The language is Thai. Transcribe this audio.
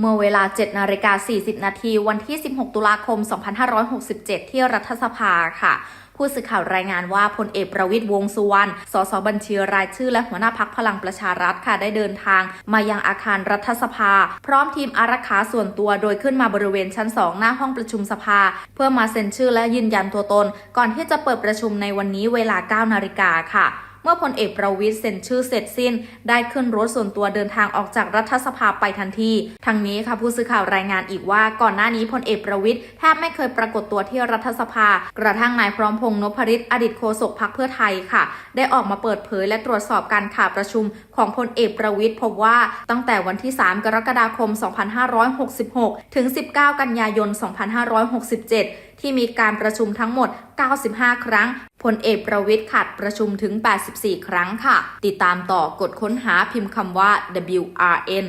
เมื่อเวลา 7 นาฬิกา 40 นาทีวันที่ 16 ตุลาคม 2567 ที่รัฐสภาค่ะผู้สื่อข่าวรายงานว่าพลเอกประวิตยวงสุวรรณ สสบัญชีรายชื่อและหัวหน้าพักพลังประชารัฐค่ะได้เดินทาง มายังอาคารรัฐสภา พร้อมทีมอารักขาส่วนตัวโดยขึ้นมาบริเวณชั้น 2 หน้าห้องประชุมสภา เพื่อมาเซ็นชื่อและยืนยันตัวตน ก่อนที่จะเปิดประชุมในวันนี้เวลา 9 นาฬิกาค่ะ เมื่อพลเอกประวิตยเซ็นชื่อเสร็จสิ้น ได้ขึ้นรถส่วนตัวเดินทางออกจากรัฐสภาไปทันทีทั้งนี้ค่ะผู้สื่อข่าวรายงานอีกว่าก่อนหน้านี้พลเอกประวิตยแทบไม่เคยปรากฏตัวที่รัฐสภา กระทั่งนายพร้อมพงษ์นพริตอดีตโฆษกพรรคเพื่อไทยค่ะ ได้ออกมาเปิดเผยและตรวจสอบการข่าวประชุมของพลเอกประวิตยพบว่าตั้งแต่วันที่ 3 กรกฎาคม 2566 ถึง 19 กันยายน 2567 ที่มีการประชุมทั้งหมด 95 ครั้งพลเอกประวิทย์ขัดประชุมถึง 84 ครั้งค่ะ ติดตามต่อกดค้นหาพิมพ์คำว่า WRN